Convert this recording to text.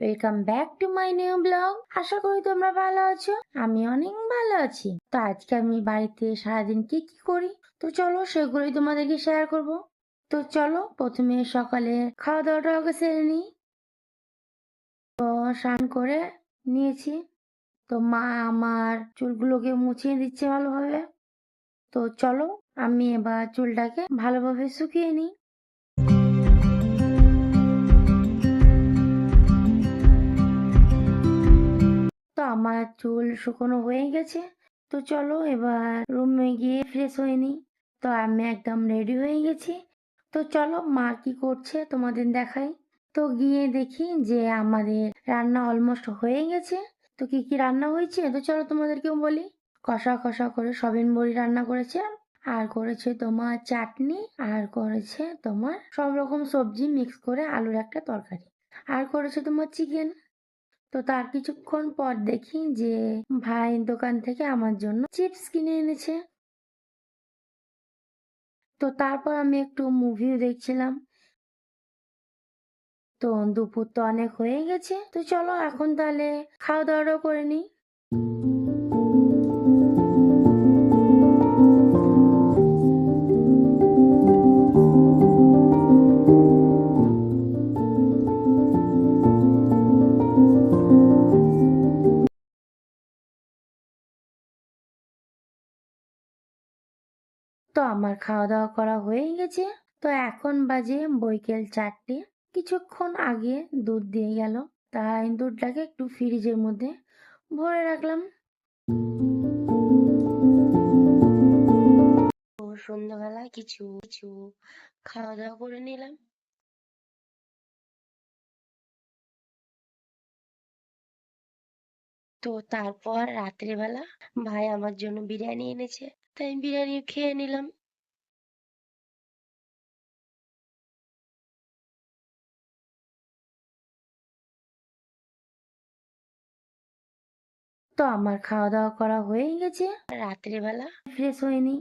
Welcome back to my new blog আশা করি তোমরা ভালো আছো। আমি অনেক ভালো আছি। তো আজকে আমি বাড়িতে সারাদিন কি কি করি? তো চলো সেগুলোই তোমাদেরকে শেয়ার করব। তো চলো প্রথমে সকালে খাওয়া দাওয়াটা আগে সেরে নিই। তো স্নান করে নিয়েছি। তো মা আমার চুলগুলোকে মুছিয়ে দিচ্ছে ভালোভাবে। তো চলো আমি এবার চুলটাকে ভালোভাবে শুকিয়ে নিই। আমার চুল শুকনো হয়ে গেছে। তো চলো এবার রুমে গিয়ে ফ্রেশ হয়ে নিই। তো আমি একদম রেডি হয়ে গেছি। তো চলো মা কি করছে তোমাদের দেখাই। তো গিয়ে দেখি যে আমাদের রান্না অলমোস্ট হয়ে গেছে। তো কি কি রান্না হয়েছে? তো চলো তোমাদেরকেও বলি। কষা কষা করে সবিন বড়ি রান্না করেছে। আর করেছে তোমার চাটনি। আর করেছে তোমার সব রকম সবজি মিক্স করে আলুর একটা তরকারি। আর করেছে তোমার চিকেন তো তার কিছুক্ষণ পর দেখি যে ভাই দোকান থেকে আমার জন্য চিপস কিনে এনেছে। তো তারপর আমি একটু মুভিও দেখছিলাম। তো দুপুর তো অনেক হয়ে গেছে। তো চলো এখন তাহলে খাওয়া দাওয়াটাও করে নিই। তো আমার খাওয়া দাওয়া করা হয়ে গেছে। তো এখন বাজে বৈকেল চারটে। কিছুক্ষণ আগে দুধ দিয়ে গেল। তাই দুধটাকে একটু ফ্রিজের মধ্যে ভরে রাখলাম। সন্ধ্যাবেলা কিছু কিছু খাওয়া দাওয়া করে নিলাম। তো তারপর রাত্রিবেলা ভাই আমার জন্য বিরিয়ানি এনেছে, তাই আমি বিরিয়ানি খেয়ে নিলাম। তো আমার খাওয়া দাওয়া করা হয়ে গেছে। রাত্রিবেলা ফ্রেশ হয়ে নিই